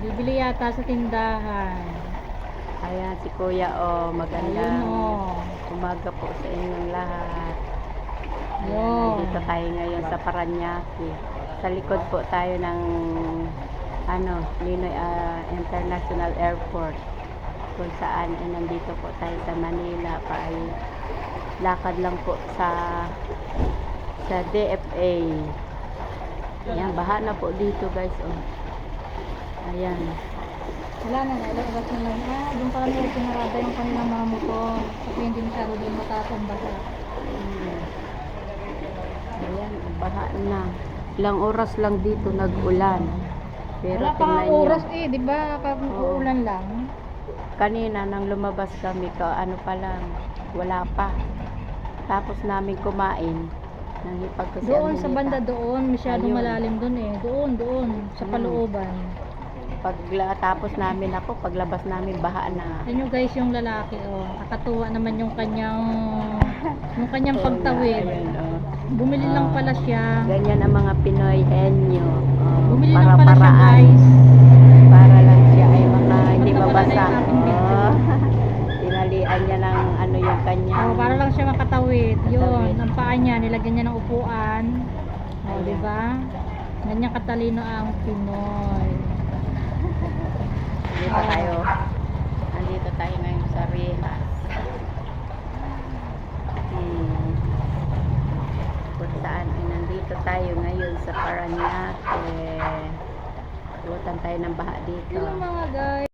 Bibili yata sa tindahan. Ayan si Kuya oh, Ayun magandang o. umaga po sa inyong lahat. Yun. Dito tayo ngayon sa Paranaque. Sa likod po tayo ng ano, Ninoy ah, International Airport. Kung saan ay nandito po tayo sa Manila pa ay lakad lang po sa sa DFA. Ayan, baha na po dito guys. Oh. Ayan. Wala na, nalabas na lang. Ah, doon pala nila pinarada yung kanilang mga motor. Kasi hindi masyado din matatambasa. Hmm. Ayan, baha na. Ilang oras lang dito nag-ulan. Pero Wala pa nga tingnan nyo, oras eh, di ba? Pag Oo. uulan lang. kanina nang lumabas kami, ka, ano pa lang, wala pa. Tapos namin kumain. Nang hipag ko si Doon sa banda doon, masyadong Ayun. malalim doon eh. Doon, doon, sa Mm. palooban. Pag tapos namin ako, paglabas namin baha na. Yung guys yung lalaki oh. Nakatuwa naman yung kanyang yung kanyang Oo pagtawid. nga, ayun, oh. Bumili lang Ah. pala siya. Ganyan ang mga Pinoy henyo. Oh, Bumili lang pala siya para-paraan. guys. Para lang siya ay mga hindi na mabasa. Oh. Tinalian niya ng ano yung kanya. Oh, para lang siya makatawid. Yun, ang paa niya, nilagyan niya ng upuan. Oh, di ba? Ganyan katalino ang Pinoy. Dito tayo. Andito tayo ngayon sa Rehas. Hmm. Kung saan ay nandito tayo ngayon sa Paranaque. Butan tayo ng baha dito. Yun mga guys.